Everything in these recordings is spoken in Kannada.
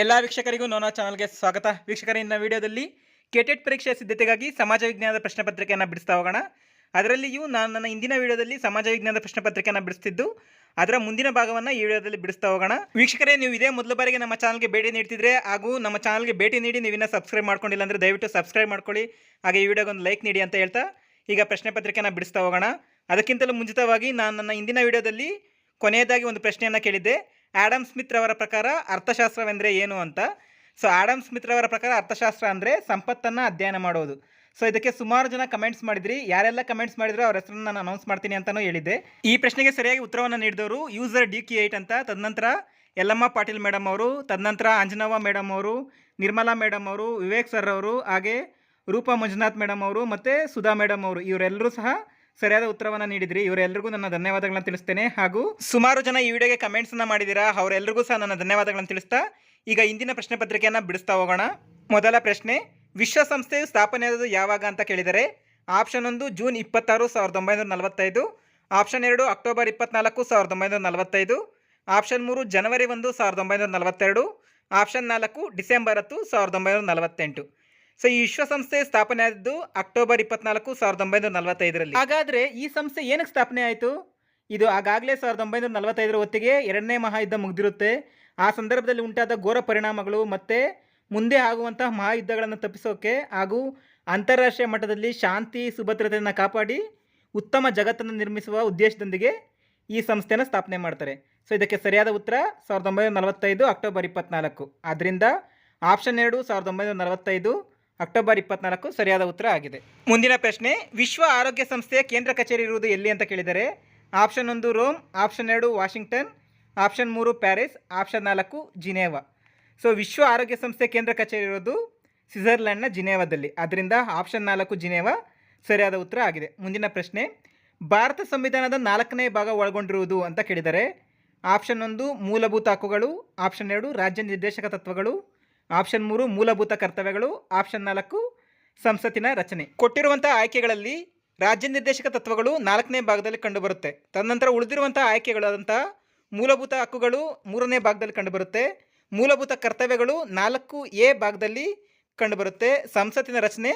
ಎಲ್ಲ ವೀಕ್ಷಕರಿಗೂ ನೋನಾ ಚಾನಲ್ಗೆ ಸ್ವಾಗತ. ವೀಕ್ಷಕರ, ಇನ್ನ ವಿಡಿಯೋದಲ್ಲಿ ಕೆಟೆಟ್ ಪರೀಕ್ಷೆ ಸಿದ್ಧತೆಗಾಗಿ ಸಮಾಜ ವಿಜ್ಞಾನದ ಪ್ರಶ್ನೆ ಪತ್ರಿಕೆಯನ್ನು ಬಿಡಿಸ್ತಾ ಹೋಗೋಣ. ಅದರಲ್ಲಿಯೂ ನಾನು ನನ್ನ ಇಂದಿನ ವಿಡಿಯೋದಲ್ಲಿ ಸಮಾಜ ವಿಜ್ಞಾನದ ಪ್ರಶ್ನೆ ಪತ್ರಿಕೆಯನ್ನು ಬಿಡಿಸ್ತಿದ್ದು, ಅದರ ಮುಂದಿನ ಭಾಗವನ್ನು ಈ ವಿಡಿಯೋದಲ್ಲಿ ಬಿಡಿಸ್ತಾ ಹೋಗೋಣ. ವೀಕ್ಷಕರೇ, ನೀವು ಇದೇ ಮೊದಲ ಬಾರಿಗೆ ನಮ್ಮ ಚಾನಲ್ಗೆ ಭೇಟಿ ನೀಡ್ತಿದ್ರೆ ಹಾಗೂ ನಮ್ಮ ಚಾನಲ್ಗೆ ಭೇಟಿ ನೀಡಿ ನೀವಿನ್ನ ಸಬ್ಸ್ಕ್ರೈಬ್ ಮಾಡ್ಕೊಂಡಿಲ್ಲ ಅಂದರೆ ದಯವಿಟ್ಟು ಸಬ್ಸ್ಕ್ರೈಬ್ ಮಾಡ್ಕೊಳ್ಳಿ. ಹಾಗೆ ಈ ವಿಡಿಯೋಗೆ ಒಂದು ಲೈಕ್ ನೀಡಿ ಅಂತ ಹೇಳ್ತಾ ಈಗ ಪ್ರಶ್ನೆ ಪತ್ರಿಕೆಯನ್ನು ಬಿಡಿಸ್ತಾ ಹೋಗೋಣ. ಅದಕ್ಕಿಂತಲೂ ಮುಂಚಿತವಾಗಿ ನಾನು ನನ್ನ ಇಂದಿನ ವಿಡಿಯೋದಲ್ಲಿ ಕೊನೆಯದಾಗಿ ಒಂದು ಪ್ರಶ್ನೆಯನ್ನು ಕೇಳಿದ್ದೆ. ಆಡಮ್ ಸ್ಮಿತ್ ರವರ ಪ್ರಕಾರ ಅರ್ಥಶಾಸ್ತ್ರವೆಂದರೆ ಏನು ಅಂತ. ಸೊ ಆಡಮ್ ಸ್ಮಿತ್ ರವರ ಪ್ರಕಾರ ಅರ್ಥಶಾಸ್ತ್ರ ಅಂದರೆ ಸಂಪತ್ತನ್ನು ಅಧ್ಯಯನ ಮಾಡೋದು. ಸೊ ಇದಕ್ಕೆ ಸುಮಾರು ಜನ ಕಮೆಂಟ್ಸ್ ಮಾಡಿದ್ರಿ. ಯಾರೆಲ್ಲ ಕಮೆಂಟ್ಸ್ ಮಾಡಿದ್ರು ಅವ್ರ ಹೆಸರನ್ನು ನಾನು ಅನೌನ್ಸ್ ಮಾಡ್ತೀನಿ ಅಂತಲೂ ಹೇಳಿದ್ದೆ. ಈ ಪ್ರಶ್ನೆಗೆ ಸರಿಯಾಗಿ ಉತ್ತರವನ್ನು ನೀಡಿದವರು ಯೂಸರ್ ಡಿ ಕೆ ಏಯ್ಟ್ ಅಂತ. ತದನಂತರ ಯಲ್ಲಮ್ಮ ಪಾಟೀಲ್ ಮೇಡಮ್ ಅವರು, ತದನಂತರ ಅಂಜನವ್ವ ಮೇಡಮ್ ಅವರು, ನಿರ್ಮಲಾ ಮೇಡಮ್ ಅವರು, ವಿವೇಕ್ ಸರ್ ಅವರು, ಹಾಗೆ ರೂಪಾ ಮಂಜುನಾಥ್ ಮೇಡಮ್ ಅವರು ಮತ್ತು ಸುಧಾ ಮೇಡಮ್ ಅವರು. ಇವರೆಲ್ಲರೂ ಸಹ ಸರಿಯಾದ ಉತ್ತರವನ್ನು ನೀಡಿದ್ರಿ. ಇವರೆಲ್ಲರಿಗೂ ನನ್ನ ಧನ್ಯವಾದಗಳನ್ನು ತಿಳಿಸ್ತೇನೆ. ಹಾಗೂ ಸುಮಾರು ಜನ ಈ ವಿಡಿಯೋಗೆ ಕಮೆಂಟ್ಸನ್ನು ಮಾಡಿದ್ದೀರಾ? ಅವರೆಲ್ಲರಿಗೂ ಸಹ ನನ್ನ ಧನ್ಯವಾದಗಳನ್ನು ತಿಳಿಸ್ತಾ, ಈಗ ಇಂದಿನ ಪ್ರಶ್ನೆ ಪತ್ರಿಕೆಯನ್ನು ಬಿಡಿಸ್ತಾ ಹೋಗೋಣ. ಮೊದಲ ಪ್ರಶ್ನೆ, ವಿಶ್ವಸಂಸ್ಥೆಯು ಸ್ಥಾಪನೆಯಾದದು ಯಾವಾಗ ಅಂತ ಕೇಳಿದರೆ ಆಪ್ಷನ್ ಒಂದು ಜೂನ್ ಇಪ್ಪತ್ತಾರು, ಸಾವಿರದ ಒಂಬೈನೂರ ನಲವತ್ತೈದು. ಆಪ್ಷನ್ ಎರಡು ಅಕ್ಟೋಬರ್ ಇಪ್ಪತ್ನಾಲ್ಕು, ಸಾವಿರದ ಒಂಬೈನೂರ ನಲವತ್ತೈದು. ಆಪ್ಷನ್ ಮೂರು ಜನವರಿ ಒಂದು, ಸಾವಿರದ ಒಂಬೈನೂರ ನಲವತ್ತೆರಡು. ಆಪ್ಷನ್ ನಾಲ್ಕು ಡಿಸೆಂಬರ್ ಹತ್ತು, ಸಾವಿರದ ಒಂಬೈನೂರ ನಲವತ್ತೆಂಟು. ಸೊ ಈ ವಿಶ್ವಸಂಸ್ಥೆ ಸ್ಥಾಪನೆ ಆದದ್ದು ಅಕ್ಟೋಬರ್ ಇಪ್ಪತ್ನಾಲ್ಕು ಸಾವಿರದ ಒಂಬೈನೂರ ನಲವತ್ತೈದರಲ್ಲಿ. ಹಾಗಾದರೆ ಈ ಸಂಸ್ಥೆ ಏನಕ್ಕೆ ಸ್ಥಾಪನೆ ಆಯಿತು? ಇದು ಆಗಾಗಲೇ ಸಾವಿರದ ಒಂಬೈನೂರ ನಲವತ್ತೈದರ ಹೊತ್ತಿಗೆ ಎರಡನೇ ಮಹಾಯುದ್ಧ ಮುಗಿದಿರುತ್ತೆ. ಆ ಸಂದರ್ಭದಲ್ಲಿ ಉಂಟಾದ ಘೋರ ಪರಿಣಾಮಗಳು ಮತ್ತು ಮುಂದೆ ಆಗುವಂತಹ ಮಹಾಯುದ್ಧಗಳನ್ನು ತಪ್ಪಿಸೋಕೆ ಹಾಗೂ ಅಂತಾರಾಷ್ಟ್ರೀಯ ಮಟ್ಟದಲ್ಲಿ ಶಾಂತಿ, ಸುಭದ್ರತೆಯನ್ನು ಕಾಪಾಡಿ ಉತ್ತಮ ಜಗತ್ತನ್ನು ನಿರ್ಮಿಸುವ ಉದ್ದೇಶದೊಂದಿಗೆ ಈ ಸಂಸ್ಥೆಯನ್ನು ಸ್ಥಾಪನೆ ಮಾಡ್ತಾರೆ. ಸೊ ಇದಕ್ಕೆ ಸರಿಯಾದ ಉತ್ತರ ಸಾವಿರದ ಒಂಬೈನೂರ ನಲವತ್ತೈದು ಅಕ್ಟೋಬರ್ ಇಪ್ಪತ್ನಾಲ್ಕು. ಆದ್ದರಿಂದ ಆಪ್ಷನ್ ಎರಡು ಸಾವಿರದ ಒಂಬೈನೂರ ನಲವತ್ತೈದು ಅಕ್ಟೋಬರ್ ಇಪ್ಪತ್ನಾಲ್ಕು ಸರಿಯಾದ ಉತ್ತರ ಆಗಿದೆ. ಮುಂದಿನ ಪ್ರಶ್ನೆ, ವಿಶ್ವ ಆರೋಗ್ಯ ಸಂಸ್ಥೆಯ ಕೇಂದ್ರ ಕಚೇರಿ ಇರುವುದು ಎಲ್ಲಿ ಅಂತ ಕೇಳಿದರೆ, ಆಪ್ಷನ್ ಒಂದು ರೋಮ್, ಆಪ್ಷನ್ ಎರಡು ವಾಷಿಂಗ್ಟನ್, ಆಪ್ಷನ್ ಮೂರು ಪ್ಯಾರಿಸ್, ಆಪ್ಷನ್ ನಾಲ್ಕು ಜಿನೇವಾ. ಸೊ, ವಿಶ್ವ ಆರೋಗ್ಯ ಸಂಸ್ಥೆ ಕೇಂದ್ರ ಕಚೇರಿ ಇರೋದು ಸ್ವಿಟ್ಜರ್ಲ್ಯಾಂಡ್ನ ಜಿನೇವಾದಲ್ಲಿ. ಅದರಿಂದ ಆಪ್ಷನ್ ನಾಲ್ಕು ಜಿನೇವಾ ಸರಿಯಾದ ಉತ್ತರ ಆಗಿದೆ. ಮುಂದಿನ ಪ್ರಶ್ನೆ, ಭಾರತ ಸಂವಿಧಾನದ ನಾಲ್ಕನೇ ಭಾಗ ಒಳಗೊಂಡಿರುವುದು ಅಂತ ಕೇಳಿದರೆ, ಆಪ್ಷನ್ ಒಂದು ಮೂಲಭೂತ ಹಕ್ಕುಗಳು, ಆಪ್ಷನ್ ಎರಡು ರಾಜ್ಯ ನಿರ್ದೇಶಕ ತತ್ವಗಳು ಆಪ್ಷನ್ ಮೂರು ಮೂಲಭೂತ ಕರ್ತವ್ಯಗಳು, ಆಪ್ಷನ್ ನಾಲ್ಕು ಸಂಸತ್ತಿನ ರಚನೆ. ಕೊಟ್ಟಿರುವಂಥ ಆಯ್ಕೆಗಳಲ್ಲಿ ರಾಜ್ಯ ನಿರ್ದೇಶಕ ತತ್ವಗಳು ನಾಲ್ಕನೇ ಭಾಗದಲ್ಲಿ ಕಂಡುಬರುತ್ತೆ. ತದನಂತರ ಉಳಿದಿರುವಂಥ ಆಯ್ಕೆಗಳಾದಂಥ ಮೂಲಭೂತ ಹಕ್ಕುಗಳು ಮೂರನೇ ಭಾಗದಲ್ಲಿ ಕಂಡುಬರುತ್ತೆ. ಮೂಲಭೂತ ಕರ್ತವ್ಯಗಳು ನಾಲ್ಕು ಎ ಭಾಗದಲ್ಲಿ ಕಂಡುಬರುತ್ತೆ. ಸಂಸತ್ತಿನ ರಚನೆ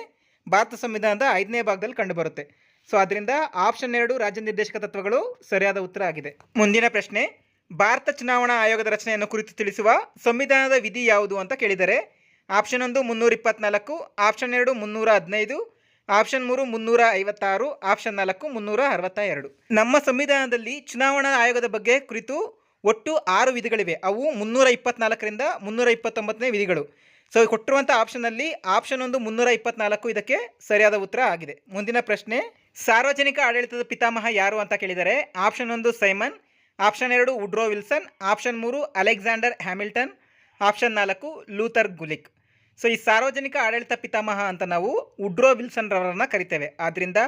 ಭಾರತ ಸಂವಿಧಾನದ ಐದನೇ ಭಾಗದಲ್ಲಿ ಕಂಡುಬರುತ್ತೆ. ಸೊ ಅದರಿಂದ ಆಪ್ಷನ್ ಎರಡು ರಾಜ್ಯ ನಿರ್ದೇಶಕ ತತ್ವಗಳು ಸರಿಯಾದ ಉತ್ತರ ಆಗಿದೆ. ಮುಂದಿನ ಪ್ರಶ್ನೆ ಭಾರತ ಚುನಾವಣಾ ಆಯೋಗದ ರಚನೆಯನ್ನು ಕುರಿತು ತಿಳಿಸುವ ಸಂವಿಧಾನದ ವಿಧಿ ಯಾವುದು ಅಂತ ಕೇಳಿದರೆ ಆಪ್ಷನ್ ಒಂದು ಮುನ್ನೂರ ಇಪ್ಪತ್ನಾಲ್ಕು, ಆಪ್ಷನ್ ಎರಡು ಮುನ್ನೂರ ಹದಿನೈದು, ಆಪ್ಷನ್ ಮೂರು ಮುನ್ನೂರ ಐವತ್ತಾರು, ಆಪ್ಷನ್ ನಾಲ್ಕು ಮುನ್ನೂರ ಅರವತ್ತ ಎರಡು ನಮ್ಮ ಸಂವಿಧಾನದಲ್ಲಿ ಚುನಾವಣಾ ಆಯೋಗದ ಬಗ್ಗೆ ಕುರಿತು ಒಟ್ಟು ಆರು ವಿಧಿಗಳಿವೆ. ಅವು ಮುನ್ನೂರ ಇಪ್ಪತ್ನಾಲ್ಕರಿಂದ ಮುನ್ನೂರ ಇಪ್ಪತ್ತೊಂಬತ್ತನೇ ವಿಧಿಗಳು. ಸೊ ಕೊಟ್ಟಿರುವಂಥ ಆಪ್ಷನಲ್ಲಿ ಆಪ್ಷನ್ ಒಂದು ಮುನ್ನೂರ ಇಪ್ಪತ್ನಾಲ್ಕು ಇದಕ್ಕೆ ಸರಿಯಾದ ಉತ್ತರ ಆಗಿದೆ. ಮುಂದಿನ ಪ್ರಶ್ನೆ, ಸಾರ್ವಜನಿಕ ಆಡಳಿತದ ಪಿತಾಮಹ ಯಾರು ಅಂತ ಕೇಳಿದರೆ ಆಪ್ಷನ್ ಒಂದು ಸೈಮನ್ ಆಪ್ಷನ್ ಎರಡು ವುಡ್ರೋ ವಿಲ್ಸನ್, ಆಪ್ಷನ್ ಮೂರು ಅಲೆಕ್ಸಾಂಡರ್ ಹ್ಯಾಮಿಲ್ಟನ್, ಆಪ್ಷನ್ ನಾಲ್ಕು ಲೂಥರ್ ಗುಲಿಕ್. ಸೊ ಈ ಸಾರ್ವಜನಿಕ ಆಡಳಿತ ಪಿತಾಮಹ ಅಂತ ನಾವು ವುಡ್ರೋ ವಿಲ್ಸನ್ ರವರನ್ನು ಕರಿತೇವೆ. ಆದ್ದರಿಂದ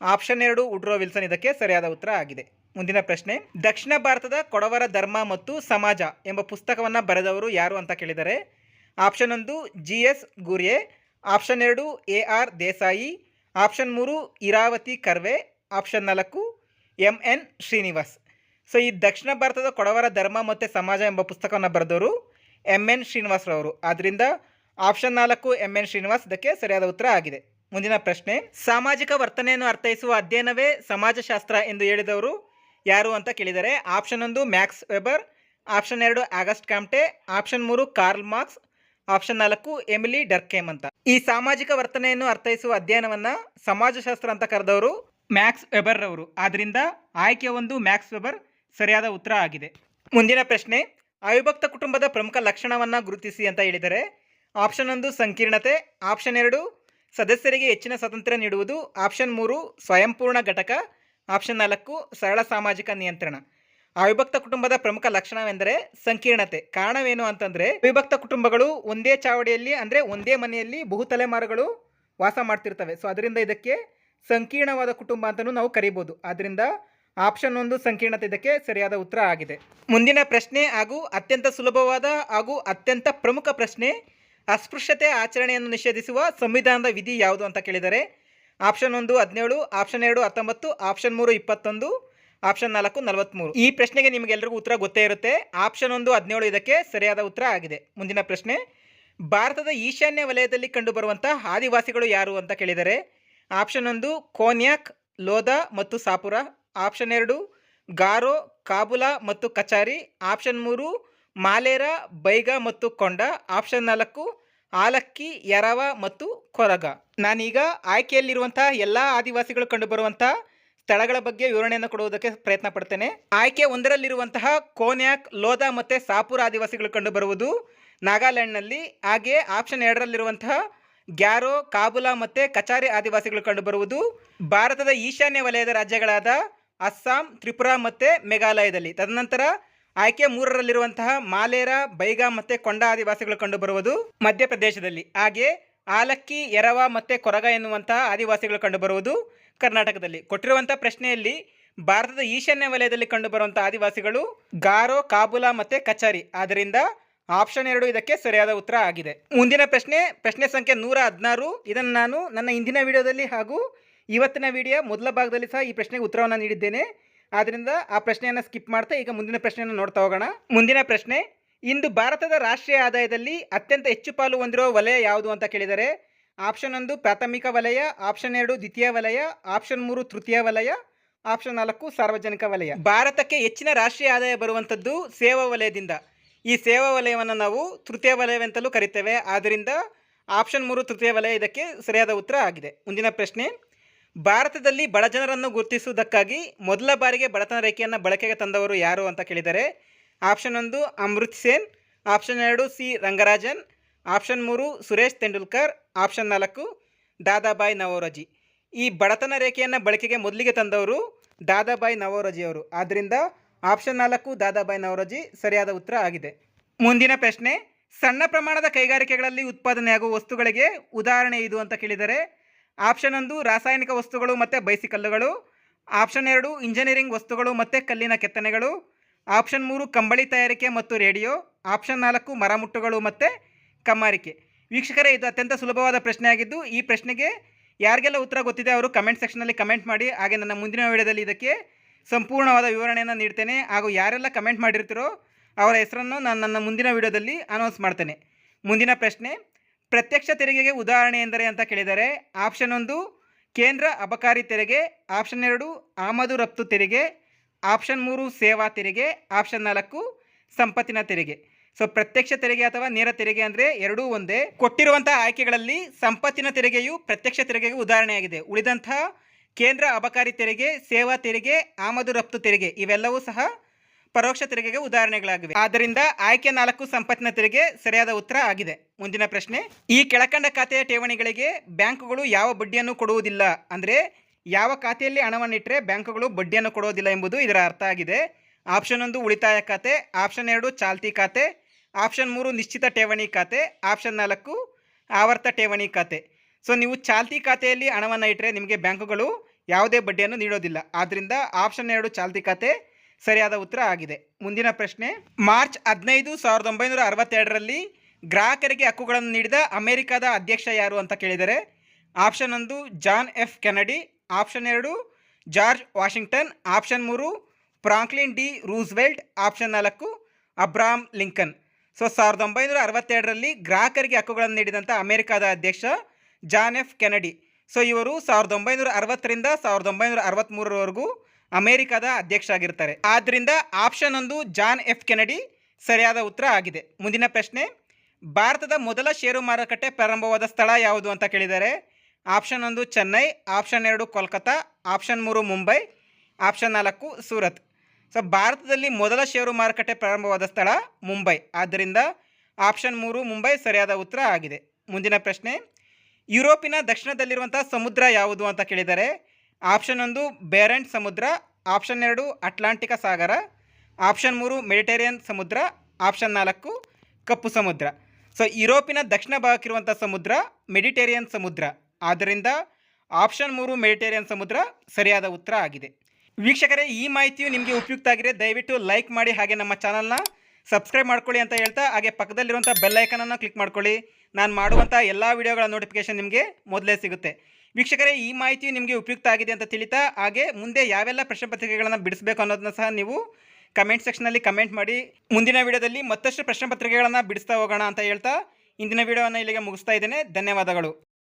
ಆಪ್ಷನ್ ಎರಡು ವುಡ್ರೋ ವಿಲ್ಸನ್ ಇದಕ್ಕೆ ಸರಿಯಾದ ಉತ್ತರ ಆಗಿದೆ. ಮುಂದಿನ ಪ್ರಶ್ನೆ, ದಕ್ಷಿಣ ಭಾರತದ ಕೊಡವರ ಧರ್ಮ ಮತ್ತು ಸಮಾಜ ಎಂಬ ಪುಸ್ತಕವನ್ನು ಬರೆದವರು ಯಾರು ಅಂತ ಕೇಳಿದರೆ, ಆಪ್ಷನ್ ಒಂದು ಜಿ ಎಸ್ ಗುರ್ಯೆ, ಆಪ್ಷನ್ ಎರಡು ಎ ಆರ್ ದೇಸಾಯಿ, ಆಪ್ಷನ್ ಮೂರು ಇರಾವತಿ ಕರ್ವೆ, ಆಪ್ಷನ್ ನಾಲ್ಕು ಎಂ ಎನ್ ಶ್ರೀನಿವಾಸ್. ಸೊ ಈ ದಕ್ಷಿಣ ಭಾರತದ ಕೊಡವರ ಧರ್ಮ ಮತ್ತು ಸಮಾಜ ಎಂಬ ಪುಸ್ತಕವನ್ನು ಬರೆದವರು ಎಂ ಎನ್ ಶ್ರೀನಿವಾಸರವರು. ಆದ್ದರಿಂದ ಆಪ್ಷನ್ ನಾಲ್ಕು ಎಂ ಎನ್ ಶ್ರೀನಿವಾಸ್, ಇದಕ್ಕೆ ಸರಿಯಾದ ಉತ್ತರ ಆಗಿದೆ. ಮುಂದಿನ ಪ್ರಶ್ನೆ, ಸಾಮಾಜಿಕ ವರ್ತನೆಯನ್ನು ಅರ್ಥೈಸುವ ಅಧ್ಯಯನವೇ ಸಮಾಜಶಾಸ್ತ್ರ ಎಂದು ಹೇಳಿದವರು ಯಾರು ಅಂತ ಕೇಳಿದರೆ ಆಪ್ಷನ್ ಒಂದು ಮ್ಯಾಕ್ಸ್ ವೆಬರ್ ಆಪ್ಷನ್ ಎರಡು ಆಗಸ್ಟ್ ಕ್ಯಾಂಪ್ಟೆ ಆಪ್ಷನ್ ಮೂರು ಕಾರ್ಲ್ ಮಾರ್ಕ್ಸ್ ಆಪ್ಷನ್ ನಾಲ್ಕು ಎಮಿಲಿ ಡರ್ಕೇಮ್ ಅಂತ. ಈ ಸಾಮಾಜಿಕ ವರ್ತನೆಯನ್ನು ಅರ್ಥೈಸುವ ಅಧ್ಯಯನವನ್ನು ಸಮಾಜಶಾಸ್ತ್ರ ಅಂತ ಕರೆದವರು ಮ್ಯಾಕ್ಸ್ ವೆಬರ್ ಅವರು ಆದ್ದರಿಂದ ಆಯ್ಕೆ ಒಂದು ಮ್ಯಾಕ್ಸ್ ವೆಬರ್ ಸರಿಯಾದ ಉತ್ತರ ಆಗಿದೆ. ಮುಂದಿನ ಪ್ರಶ್ನೆ, ಅವಿಭಕ್ತ ಕುಟುಂಬದ ಪ್ರಮುಖ ಲಕ್ಷಣವನ್ನು ಗುರುತಿಸಿ ಅಂತ ಹೇಳಿದರೆ ಆಪ್ಷನ್ ಒಂದು ಸಂಕೀರ್ಣತೆ ಆಪ್ಷನ್ ಎರಡು ಸದಸ್ಯರಿಗೆ ಹೆಚ್ಚಿನ ಸ್ವಾತಂತ್ರ್ಯ ನೀಡುವುದು ಆಪ್ಷನ್ ಮೂರು ಸ್ವಯಂಪೂರ್ಣ ಘಟಕ ಆಪ್ಷನ್ ನಾಲ್ಕು ಸರಳ ಸಾಮಾಜಿಕ ನಿಯಂತ್ರಣ. ಅವಿಭಕ್ತ ಕುಟುಂಬದ ಪ್ರಮುಖ ಲಕ್ಷಣವೆಂದರೆ ಸಂಕೀರ್ಣತೆ. ಕಾರಣವೇನು ಅಂತಂದರೆ, ಅವಿಭಕ್ತ ಕುಟುಂಬಗಳು ಒಂದೇ ಚಾವಡಿಯಲ್ಲಿ, ಅಂದರೆ ಒಂದೇ ಮನೆಯಲ್ಲಿ ಬಹು ತಲೆಮಾರುಗಳು ವಾಸ ಮಾಡ್ತಿರ್ತವೆ. ಸೊ ಅದರಿಂದ ಇದಕ್ಕೆ ಸಂಕೀರ್ಣವಾದ ಕುಟುಂಬ ಅಂತಲೂ ನಾವು ಕರಿಬೋದು. ಆದ್ದರಿಂದ ಆಪ್ಷನ್ ಒಂದು ಸಂಕೀರ್ಣತೆ ಇದಕ್ಕೆ ಸರಿಯಾದ ಉತ್ತರ ಆಗಿದೆ. ಮುಂದಿನ ಪ್ರಶ್ನೆ ಹಾಗೂ ಅತ್ಯಂತ ಸುಲಭವಾದ ಹಾಗೂ ಅತ್ಯಂತ ಪ್ರಮುಖ ಪ್ರಶ್ನೆ, ಅಸ್ಪೃಶ್ಯತೆ ಆಚರಣೆಯನ್ನು ನಿಷೇಧಿಸುವ ಸಂವಿಧಾನದ ವಿಧಿ ಯಾವುದು ಅಂತ ಕೇಳಿದರೆ, ಆಪ್ಷನ್ ಒಂದು ಹದಿನೇಳು, ಆಪ್ಷನ್ ಎರಡು ಹತ್ತೊಂಬತ್ತು, ಆಪ್ಷನ್ ಮೂರು ಇಪ್ಪತ್ತೊಂದು, ಆಪ್ಷನ್ ನಾಲ್ಕು ನಲವತ್ತ್ಮೂರು ಈ ಪ್ರಶ್ನೆಗೆ ನಿಮಗೆಲ್ಲರಿಗೂ ಉತ್ತರ ಗೊತ್ತೇ ಇರುತ್ತೆ. ಆಪ್ಷನ್ ಒಂದು ಹದಿನೇಳು ಇದಕ್ಕೆ ಸರಿಯಾದ ಉತ್ತರ ಆಗಿದೆ. ಮುಂದಿನ ಪ್ರಶ್ನೆ, ಭಾರತದ ಈಶಾನ್ಯ ವಲಯದಲ್ಲಿ ಕಂಡುಬರುವಂಥ ಆದಿವಾಸಿಗಳು ಯಾರು ಅಂತ ಕೇಳಿದರೆ, ಆಪ್ಷನ್ ಒಂದು ಕೋನ್ಯಾಕ್, ಲೋಧಾ ಮತ್ತು ಸಾಪುರ. ಆಪ್ಷನ್ ಎರಡು, ಗಾರೋ, ಕಾಬುಲಾ ಮತ್ತು ಕಚಾರಿ. ಆಪ್ಷನ್ ಮೂರು, ಮಾಲೇರ, ಬೈಗ ಮತ್ತು ಕೊಂಡ. ಆಪ್ಷನ್ ನಾಲ್ಕು, ಆಲಕ್ಕಿ, ಯರವ ಮತ್ತು ಕೊರಗ. ನಾನೀಗ ಆಯ್ಕೆಯಲ್ಲಿರುವಂತಹ ಎಲ್ಲ ಆದಿವಾಸಿಗಳು ಕಂಡುಬರುವಂಥ ಸ್ಥಳಗಳ ಬಗ್ಗೆ ವಿವರಣೆಯನ್ನು ಕೊಡುವುದಕ್ಕೆ ಪ್ರಯತ್ನ ಪಡ್ತೇನೆ. ಆಯ್ಕೆ ಒಂದರಲ್ಲಿರುವಂತಹ ಕೋನ್ಯಾಕ್ ಲೋಧಾ ಮತ್ತು ಸಾಪುರ ಆದಿವಾಸಿಗಳು ಕಂಡುಬರುವುದು ನಾಗಾಲ್ಯಾಂಡ್ನಲ್ಲಿ. ಹಾಗೆ ಆಪ್ಷನ್ ಎರಡರಲ್ಲಿರುವಂತಹ ಗ್ಯಾರೋ, ಕಾಬುಲಾ ಮತ್ತು ಕಚಾರಿ ಆದಿವಾಸಿಗಳು ಕಂಡುಬರುವುದು ಭಾರತದ ಈಶಾನ್ಯ ವಲಯದ ರಾಜ್ಯಗಳಾದ ಅಸ್ಸಾಂ, ತ್ರಿಪುರಾ ಮತ್ತು ಮೇಘಾಲಯದಲ್ಲಿ. ತದನಂತರ ಆಯ್ಕೆ ಮೂರರಲ್ಲಿರುವಂತಹ ಮಾಲೇರ, ಬೈಗಾ ಮತ್ತು ಕೊಂಡ ಆದಿವಾಸಿಗಳು ಕಂಡುಬರುವುದು ಮಧ್ಯಪ್ರದೇಶದಲ್ಲಿ. ಹಾಗೆ ಆಲಕ್ಕಿ, ಎರವ ಮತ್ತು ಕೊರಗ ಎನ್ನುವಂತಹ ಆದಿವಾಸಿಗಳು ಕಂಡುಬರುವುದು ಕರ್ನಾಟಕದಲ್ಲಿ. ಕೊಟ್ಟಿರುವಂಥ ಪ್ರಶ್ನೆಯಲ್ಲಿ ಭಾರತದ ಈಶಾನ್ಯ ವಲಯದಲ್ಲಿ ಕಂಡುಬರುವಂಥ ಆದಿವಾಸಿಗಳು ಗಾರೋ, ಕಾಬುಲಾ ಮತ್ತು ಕಚಾರಿ. ಆದ್ದರಿಂದ ಆಪ್ಷನ್ ಎರಡು ಇದಕ್ಕೆ ಸರಿಯಾದ ಉತ್ತರ ಆಗಿದೆ. ಮುಂದಿನ ಪ್ರಶ್ನೆ ಪ್ರಶ್ನೆ ಸಂಖ್ಯೆ ನೂರ ಹದಿನಾರು. ಇದನ್ನು ನಾನು ನನ್ನ ಹಿಂದಿನ ವಿಡಿಯೋದಲ್ಲಿ ಹಾಗೂ ಇವತ್ತಿನ ವಿಡಿಯೋ ಮೊದಲ ಭಾಗದಲ್ಲಿ ಸಹ ಈ ಪ್ರಶ್ನೆಗೆ ಉತ್ತರವನ್ನು ನೀಡಿದ್ದೇನೆ. ಆದ್ದರಿಂದ ಆ ಪ್ರಶ್ನೆಯನ್ನು ಸ್ಕಿಪ್ ಮಾಡ್ತಾ ಈಗ ಮುಂದಿನ ಪ್ರಶ್ನೆಯನ್ನು ನೋಡ್ತಾ ಹೋಗೋಣ. ಮುಂದಿನ ಪ್ರಶ್ನೆ, ಇಂದು ಭಾರತದ ರಾಷ್ಟ್ರೀಯ ಆದಾಯದಲ್ಲಿ ಅತ್ಯಂತ ಹೆಚ್ಚು ಪಾಲು ಹೊಂದಿರುವ ವಲಯ ಯಾವುದು ಅಂತ ಕೇಳಿದರೆ ಆಪ್ಷನ್ ಒಂದು ಪ್ರಾಥಮಿಕ ವಲಯ ಆಪ್ಷನ್ ಎರಡು ದ್ವಿತೀಯ ವಲಯ ಆಪ್ಷನ್ ಮೂರು ತೃತೀಯ ವಲಯ ಆಪ್ಷನ್ ನಾಲ್ಕು ಸಾರ್ವಜನಿಕ ವಲಯ. ಭಾರತಕ್ಕೆ ಹೆಚ್ಚಿನ ರಾಷ್ಟ್ರೀಯ ಆದಾಯ ಬರುವಂಥದ್ದು ಸೇವಾ ವಲಯದಿಂದ. ಈ ಸೇವಾ ವಲಯವನ್ನು ನಾವು ತೃತೀಯ ವಲಯವೆಂತಲೂ ಕರಿತೇವೆ. ಆದ್ದರಿಂದ ಆಪ್ಷನ್ ಮೂರು ತೃತೀಯ ವಲಯ ಇದಕ್ಕೆ ಸರಿಯಾದ ಉತ್ತರ ಆಗಿದೆ. ಮುಂದಿನ ಪ್ರಶ್ನೆ ಭಾರತದಲ್ಲಿ ಬಡಜನರನ್ನು ಗುರುತಿಸುವುದಕ್ಕಾಗಿ ಮೊದಲ ಬಾರಿಗೆ ಬಡತನ ರೇಖೆಯನ್ನು ಬಳಕೆಗೆ ತಂದವರು ಯಾರು ಅಂತ ಕೇಳಿದರೆ ಆಪ್ಷನ್ ಒಂದು ಅಮೃತ್ ಸೇನ್, ಆಪ್ಷನ್ ಎರಡು ಸಿ ರಂಗರಾಜನ್, ಆಪ್ಷನ್ ಮೂರು ಸುರೇಶ್ ತೆಂಡೂಲ್ಕರ್, ಆಪ್ಷನ್ ನಾಲ್ಕು ದಾದಾಬಾಯಿ ನವೋರಜಿ. ಈ ಬಡತನ ರೇಖೆಯನ್ನು ಬಳಕೆಗೆ ಮೊದಲಿಗೆ ತಂದವರು ದಾದಾಬಾಯಿ ನವೋರಜಿ ಅವರು ಆದ್ದರಿಂದ ಆಪ್ಷನ್ ನಾಲ್ಕು ದಾದಾಬಾಯಿ ನವರೋಜಿ ಸರಿಯಾದ ಉತ್ತರ ಆಗಿದೆ. ಮುಂದಿನ ಪ್ರಶ್ನೆ, ಸಣ್ಣ ಪ್ರಮಾಣದ ಕೈಗಾರಿಕೆಗಳಲ್ಲಿ ಉತ್ಪಾದನೆಯಾಗುವ ವಸ್ತುಗಳಿಗೆ ಉದಾಹರಣೆ ಇದು ಅಂತ ಕೇಳಿದರೆ ಆಪ್ಷನ್ ಒಂದು, ರಾಸಾಯನಿಕ ವಸ್ತುಗಳು ಮತ್ತು ಬೈಸಿಕಲ್ಲುಗಳು. ಆಪ್ಷನ್ ಎರಡು, ಇಂಜಿನಿಯರಿಂಗ್ ವಸ್ತುಗಳು ಮತ್ತು ಕಲ್ಲಿನ ಕೆತ್ತನೆಗಳು. ಆಪ್ಷನ್ ಮೂರು, ಕಂಬಳಿ ತಯಾರಿಕೆ ಮತ್ತು ರೇಡಿಯೋ. ಆಪ್ಷನ್ ನಾಲ್ಕು, ಮರಮುಟ್ಟುಗಳು ಮತ್ತು ಕಮ್ಮಾರಿಕೆ. ವೀಕ್ಷಕರೇ, ಇದು ಅತ್ಯಂತ ಸುಲಭವಾದ ಪ್ರಶ್ನೆ ಆಗಿದ್ದು ಈ ಪ್ರಶ್ನೆಗೆ ಯಾರಿಗೆಲ್ಲ ಉತ್ತರ ಗೊತ್ತಿದೆ ಅವರು ಕಮೆಂಟ್ ಸೆಕ್ಷನಲ್ಲಿ ಕಮೆಂಟ್ ಮಾಡಿ, ಹಾಗೆ ನನ್ನ ಮುಂದಿನ ವಿಡಿಯೋದಲ್ಲಿ ಇದಕ್ಕೆ ಸಂಪೂರ್ಣವಾದ ವಿವರಣೆಯನ್ನು ನೀಡ್ತೇನೆ. ಹಾಗೂ ಯಾರೆಲ್ಲ ಕಮೆಂಟ್ ಮಾಡಿರ್ತೀರೋ, ಅವರ ಹೆಸರನ್ನು ನಾನು ನನ್ನ ಮುಂದಿನ ವಿಡಿಯೋದಲ್ಲಿ ಅನೌನ್ಸ್ ಮಾಡ್ತೇನೆ. ಮುಂದಿನ ಪ್ರಶ್ನೆ ಪ್ರತ್ಯಕ್ಷ ತೆರಿಗೆಗೆ ಉದಾಹರಣೆ ಎಂದರೆ ಅಂತ ಕೇಳಿದರೆ, ಆಪ್ಷನ್ ಒಂದು, ಕೇಂದ್ರ ಅಬಕಾರಿ ತೆರಿಗೆ, ಆಪ್ಷನ್ ಎರಡು, ಆಮದು ರಫ್ತು ತೆರಿಗೆ, ಆಪ್ಷನ್ ಮೂರು, ಸೇವಾ ತೆರಿಗೆ, ಆಪ್ಷನ್ ನಾಲ್ಕು, ಸಂಪತ್ತಿನ ತೆರಿಗೆ. ಸೊ ಪ್ರತ್ಯಕ್ಷ ತೆರಿಗೆ ಅಥವಾ ನೇರ ತೆರಿಗೆ ಅಂದರೆ ಎರಡೂ ಒಂದೇ. ಕೊಟ್ಟಿರುವಂತಹ ಆಯ್ಕೆಗಳಲ್ಲಿ ಸಂಪತ್ತಿನ ತೆರಿಗೆಯು ಪ್ರತ್ಯಕ್ಷ ತೆರಿಗೆಗೆ ಉದಾಹರಣೆಯಾಗಿದೆ. ಉಳಿದಂತಹ ಕೇಂದ್ರ ಅಬಕಾರಿ ತೆರಿಗೆ, ಸೇವಾ ತೆರಿಗೆ, ಆಮದು ರಫ್ತು ತೆರಿಗೆ, ಇವೆಲ್ಲವೂ ಸಹ ಪರೋಕ್ಷ ತೆರಿಗೆಗೆ ಉದಾಹರಣೆಗಳಾಗಿವೆ. ಆದ್ದರಿಂದ ಆಯ್ಕೆ ನಾಲ್ಕು ಸಂಪತ್ತಿನ ತೆರಿಗೆ ಸರಿಯಾದ ಉತ್ತರ ಆಗಿದೆ. ಮುಂದಿನ ಪ್ರಶ್ನೆ, ಈ ಕೆಳಕಂಡ ಖಾತೆಯ ಠೇವಣಿಗಳಿಗೆ ಬ್ಯಾಂಕುಗಳು ಯಾವ ಬಡ್ಡಿಯನ್ನು ಕೊಡುವುದಿಲ್ಲ? ಅಂದರೆ, ಯಾವ ಖಾತೆಯಲ್ಲಿ ಹಣವನ್ನು ಇಟ್ಟರೆ ಬ್ಯಾಂಕುಗಳು ಬಡ್ಡಿಯನ್ನು ಕೊಡುವುದಿಲ್ಲ ಎಂಬುದು ಇದರ ಅರ್ಥ ಆಗಿದೆ. ಆಪ್ಷನ್ ಒಂದು ಉಳಿತಾಯ ಖಾತೆ, ಆಪ್ಷನ್ ಎರಡು ಚಾಲ್ತಿ ಖಾತೆ, ಆಪ್ಷನ್ ಮೂರು ನಿಶ್ಚಿತ ಠೇವಣಿ ಖಾತೆ, ಆಪ್ಷನ್ ನಾಲ್ಕು ಆವರ್ತ ಠೇವಣಿ ಖಾತೆ. ಸೊ, ನೀವು ಚಾಲ್ತಿ ಖಾತೆಯಲ್ಲಿ ಹಣವನ್ನು ಇಟ್ಟರೆ ನಿಮಗೆ ಬ್ಯಾಂಕುಗಳು ಯಾವುದೇ ಬಡ್ಡಿಯನ್ನು ನೀಡೋದಿಲ್ಲ. ಆದ್ದರಿಂದ ಆಪ್ಷನ್ ಎರಡು ಚಾಲ್ತಿ ಖಾತೆ ಸರಿಯಾದ ಉತ್ತರ ಆಗಿದೆ. ಮುಂದಿನ ಪ್ರಶ್ನೆ, ಮಾರ್ಚ್ ಹದಿನೈದು ಸಾವಿರದ ಒಂಬೈನೂರ ಅರವತ್ತೆರಡರಲ್ಲಿ ಗ್ರಾಹಕರಿಗೆ ಹಕ್ಕುಗಳನ್ನು ನೀಡಿದ ಅಮೆರಿಕದ ಅಧ್ಯಕ್ಷ ಯಾರು ಅಂತ ಕೇಳಿದರೆ, ಆಪ್ಷನ್ ಒಂದು ಜಾನ್ ಎಫ್ ಕೆನಡಿ, ಆಪ್ಷನ್ ಎರಡು ಜಾರ್ಜ್ ವಾಷಿಂಗ್ಟನ್, ಆಪ್ಷನ್ ಮೂರು ಫ್ರಾಂಕ್ಲಿನ್ ಡಿ ರೂಸ್ವೆಲ್ಟ್, ಆಪ್ಷನ್ ನಾಲ್ಕು ಅಬ್ರಾಮ್ ಲಿಂಕನ್. ಸೊ, ಸಾವಿರದ ಒಂಬೈನೂರ ಅರವತ್ತೆರಡರಲ್ಲಿ ಗ್ರಾಹಕರಿಗೆ ಹಕ್ಕುಗಳನ್ನು ನೀಡಿದಂಥ ಅಮೆರಿಕದ ಅಧ್ಯಕ್ಷ ಜಾನ್ ಎಫ್ ಕೆನಡಿ. ಸೊ, ಇವರು ಸಾವಿರದ ಒಂಬೈನೂರ ಅರವತ್ತರಿಂದ ಸಾವಿರದ ಒಂಬೈನೂರ ಅರವತ್ತ್ಮೂರರವರೆಗೂ ಅಮೆರಿಕದ ಅಧ್ಯಕ್ಷ ಆಗಿರ್ತಾರೆ ಆದ್ದರಿಂದ ಆಪ್ಷನ್ ಒಂದು ಜಾನ್ ಎಫ್ ಕೆನಡಿ ಸರಿಯಾದ ಉತ್ತರ ಆಗಿದೆ. ಮುಂದಿನ ಪ್ರಶ್ನೆ, ಭಾರತದ ಮೊದಲ ಷೇರು ಮಾರುಕಟ್ಟೆ ಪ್ರಾರಂಭವಾದ ಸ್ಥಳ ಯಾವುದು ಅಂತ ಕೇಳಿದರೆ, ಆಪ್ಷನ್ ಒಂದು ಚೆನ್ನೈ, ಆಪ್ಷನ್ ಎರಡು ಕೋಲ್ಕತ್ತಾ, ಆಪ್ಷನ್ ಮೂರು ಮುಂಬೈ, ಆಪ್ಷನ್ ನಾಲ್ಕು ಸೂರತ್. ಸೊ, ಭಾರತದಲ್ಲಿ ಮೊದಲ ಷೇರು ಮಾರುಕಟ್ಟೆ ಪ್ರಾರಂಭವಾದ ಸ್ಥಳ ಮುಂಬೈ. ಆದ್ದರಿಂದ ಆಪ್ಷನ್ ಮೂರು ಮುಂಬೈ ಸರಿಯಾದ ಉತ್ತರ ಆಗಿದೆ. ಮುಂದಿನ ಪ್ರಶ್ನೆ, ಯುರೋಪಿನ ದಕ್ಷಿಣದಲ್ಲಿರುವಂಥ ಸಮುದ್ರ ಯಾವುದು ಅಂತ ಕೇಳಿದರೆ ಆಪ್ಷನ್ ಒಂದು ಬೇರೆಂಟ್ ಸಮುದ್ರ, ಆಪ್ಷನ್ ಎರಡು ಅಟ್ಲಾಂಟಿಕ ಸಾಗರ, ಆಪ್ಷನ್ ಮೂರು ಮೆಡಿಟೇರಿಯನ್ ಸಮುದ್ರ, ಆಪ್ಷನ್ ನಾಲ್ಕು ಕಪ್ಪು ಸಮುದ್ರ. ಸೊ ಯುರೋಪಿನ ದಕ್ಷಿಣ ಭಾಗಕ್ಕಿರುವಂಥ ಸಮುದ್ರ ಮೆಡಿಟೇರಿಯನ್ ಸಮುದ್ರ. ಆದ್ದರಿಂದ ಆಪ್ಷನ್ ಮೂರು ಮೆಡಿಟೇರಿಯನ್ ಸಮುದ್ರ ಸರಿಯಾದ ಉತ್ತರ ಆಗಿದೆ. ವೀಕ್ಷಕರೇ, ಈ ಮಾಹಿತಿಯು ನಿಮಗೆ ಉಪಯುಕ್ತ ಆಗಿದೆ. ದಯವಿಟ್ಟು ಲೈಕ್ ಮಾಡಿ ಹಾಗೆ ನಮ್ಮ ಚಾನಲ್ನ ಸಬ್ಸ್ಕ್ರೈಬ್ ಮಾಡ್ಕೊಳ್ಳಿ ಅಂತ ಹೇಳ್ತಾ, ಹಾಗೆ ಪಕ್ಕದಲ್ಲಿರುವಂಥ ಬೆಲ್ಲೈಕನನ್ನು ಕ್ಲಿಕ್ ಮಾಡ್ಕೊಳ್ಳಿ. ನಾನು ಮಾಡುವಂಥ ಎಲ್ಲ ವೀಡಿಯೋಗಳ ನೋಟಿಫಿಕೇಶನ್ ನಿಮಗೆ ಮೊದಲೇ ಸಿಗುತ್ತೆ. ವೀಕ್ಷಕರೇ, ಈ ಮಾಹಿತಿಯು ನಿಮಗೆ ಉಪಯುಕ್ತ ಆಗಿದೆ ಅಂತ ತಿಳಿತಾ, ಹಾಗೆ ಮುಂದೆ ಯಾವೆಲ್ಲ ಪ್ರಶ್ನೆ ಪತ್ರಿಕೆಗಳನ್ನು ಬಿಡಿಸಬೇಕು ಅನ್ನೋದನ್ನ ಸಹ ನೀವು ಕಮೆಂಟ್ ಸೆಕ್ಷನಲ್ಲಿ ಕಮೆಂಟ್ ಮಾಡಿ. ಮುಂದಿನ ವಿಡಿಯೋದಲ್ಲಿ ಮತ್ತಷ್ಟು ಪ್ರಶ್ನೆ ಪತ್ರಿಕೆಗಳನ್ನು ಬಿಡಿಸ್ತಾ ಹೋಗೋಣ ಅಂತ ಹೇಳ್ತಾ, ಇಂದಿನ ವಿಡಿಯೋವನ್ನು ಇಲ್ಲಿಗೆ ಮುಗಿಸ್ತಾ ಇದ್ದೇನೆ. ಧನ್ಯವಾದಗಳು.